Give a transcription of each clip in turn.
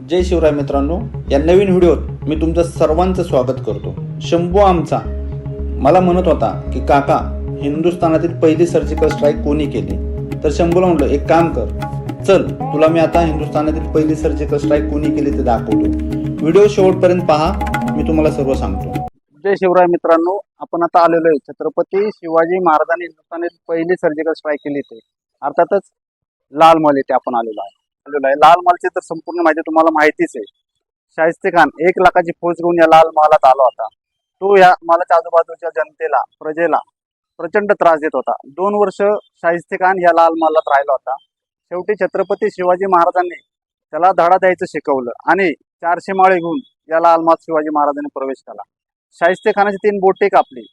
जय शिवराय मित्रांनो या नवीन व्हिडिओत मी तुमचं सर्वांचं स्वागत करतो. शंभू आमचा. मला म्हणत होता की काका हिंदुस्थानातील पहिली सर्जिकल स्ट्राईक कोणी केली? तर शंभूला म्हटलं एक काम कर. चल तुला मी आता हिंदुस्थानातील पहिली सर्जिकल स्ट्राईक कोणी केली ते दाखवतो. व्हिडिओ शेवटपर्यंत पहा मी तुम्हाला सर्व सांगतो. जय शिवराय मित्रांनो आपण आता आलेलो आहे छत्रपती शिवाजी महाराजांनी हिंदुस्थानातील पहिली सर्जिकल स्ट्राईक केली ते. अर्थातच लाल मल येथे आपण आलेलो आहे. आलेलो आहे. लाल मालची तर संपूर्ण माहिती तुम्हाला माहितीच आहे. शाहिस्ते खान एक लाखाची फौज घेऊन या लाल महालात आला होता. तो या मालाच्या आजूबाजूच्या जनतेला प्रजेला प्रचंड त्रास देत होता. दोन वर्ष शाहिस्ते खान या लाल महालात राहिला होता. शेवटी छत्रपती शिवाजी महाराजांनी त्याला धडा द्यायचं शिकवलं आणि चारशे माळे घेऊन या लाल महाल शिवाजी महाराजांनी प्रवेश केला. शाहिस्ते खानाची तीन बोटे कापली.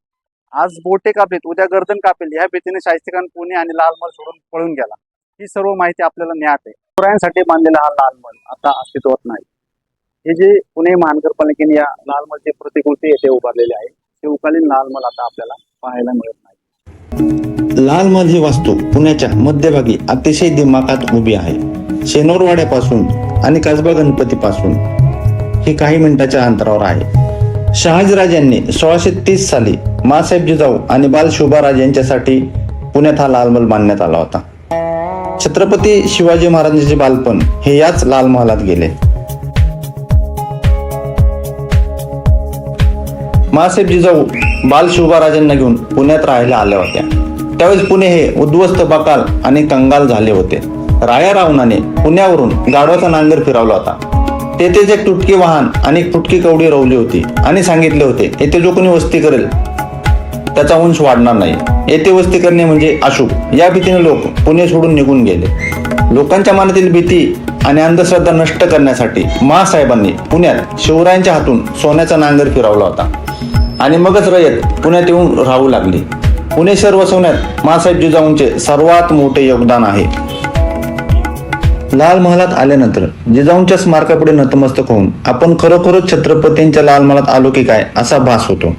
आज बोटे कापलीत उद्या गर्दन कापेल. ह्या भीतीने शाहिस्ते खान पुणे आणि लाल महाल सोडून पळून गेला. ही सर्व माहिती आपल्याला ज्ञात आहे. शिवरायांसाठी बांधलेला हा लालमहल आता अस्तित्वात नाही. हे जे पुणे महानगरपालिकेने या लालमहलची प्रतिकृती येथे उभारलेली आहे शिवकालीन लालमहल आता आपल्याला पाहायला मिळत नाही. लाल मल ही वास्तू पुण्याच्या मध्यभागी अतिशय दिमाखात उभी आहे. शेनोरवाड्यापासून आणि कसबा गणपतीपासून ही काही मिनिटाच्या अंतरावर आहे. शहाजीराजांनी सोळाशे तीस साली मासाहेब जिजाऊ आणि बाल शोभाराज यांच्यासाठी पुण्यात हा लालमल बांधण्यात आला होता. छत्रपती शिवाजी महाराजांचे बालपण हे याच लाल महालात गेले. मासाहेब जिजाऊ बाल शिवबाराजांना घेऊन पुण्यात राहायला आल्या होत्या. त्यावेळेस पुणे हे उद्ध्वस्त बकाल आणि कंगाल झाले होते. राया रावणाने पुण्यावरून गाडवाचा नांगर फिरवला होता. तेथेच एक तुटकी वाहन आणि एक फुटकी कवडी रवली होती आणि सांगितले होते येथे जो कोणी वस्ती करेल त्याचा वंश वाढणार नाही. येथे वस्ती करणे म्हणजे अशुभ. या भीतीने लोक पुणे सोडून निघून गेले. लोकांच्या मनातील भीती आणि अंधश्रद्धा नष्ट करण्यासाठी महासाहेबांनी पुण्यात शिवरायांच्या हातून सोन्याचा नांगर फिरवला होता. आणि मगच रयत पुण्यात येऊन राहू लागली. पुणे शहर वसवण्यात महासाहेब जिजाऊंचे सर्वात मोठे योगदान आहे. लाल महालात आल्यानंतर जिजाऊंच्या स्मारकापुढे नतमस्तक होऊन आपण खरोखरच छत्रपतींच्या लाल महालात आलो की काय असा भास होतो.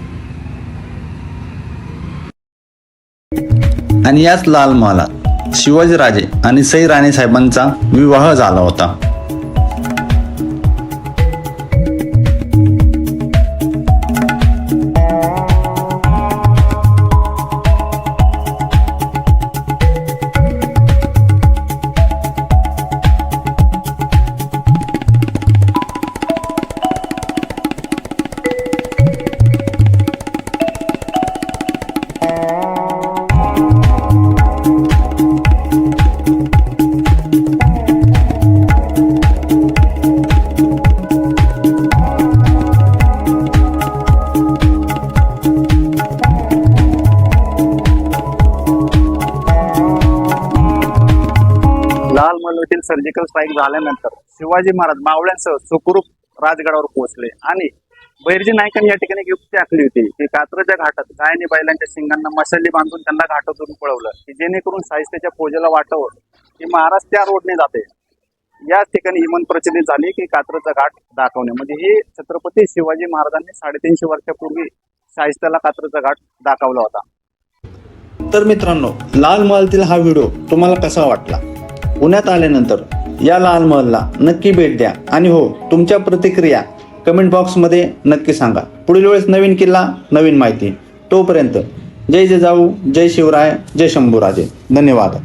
आणि याच लाल महालात शिवाजीराजे आणि सई राणे साहेबांचा विवाह झाला होता. लाल महलवरील सर्जिकल स्ट्राईक झाल्यानंतर शिवाजी महाराज मावळ्यांसह सुखरूप राजगडावर पोहोचले. आणि बैरजी नायकांनी या ठिकाणी एक युक्ती आखली होती की कात्रच्या घाटात गायने बैलांच्या शिंगांना मशाली बांधून त्यांना घाटातून पळवलं की जेणेकरून साहित्याच्या पूजेला वाटावं की महाराज त्या रोडने जाते. या ठिकाणी ही मन प्रचलित झाली की कात्रचा घाट दाखवणे. म्हणजे हे छत्रपती शिवाजी महाराजांनी साडेतीनशे वर्षापूर्वी साहित्याला कात्रचा घाट दाखवला होता. तर मित्रांनो लाल महलतील हा व्हिडिओ तुम्हाला कसा वाटला? पुण्यात आल्यानंतर या लाल महलला नक्की भेट द्या. आणि हो तुमच्या प्रतिक्रिया कमेंट बॉक्समध्ये नक्की सांगा. पुढील वेळेस नवीन किल्ला नवीन माहिती. तोपर्यंत जय जिजाऊ जय शिवराय जय शंभूराजे. धन्यवाद.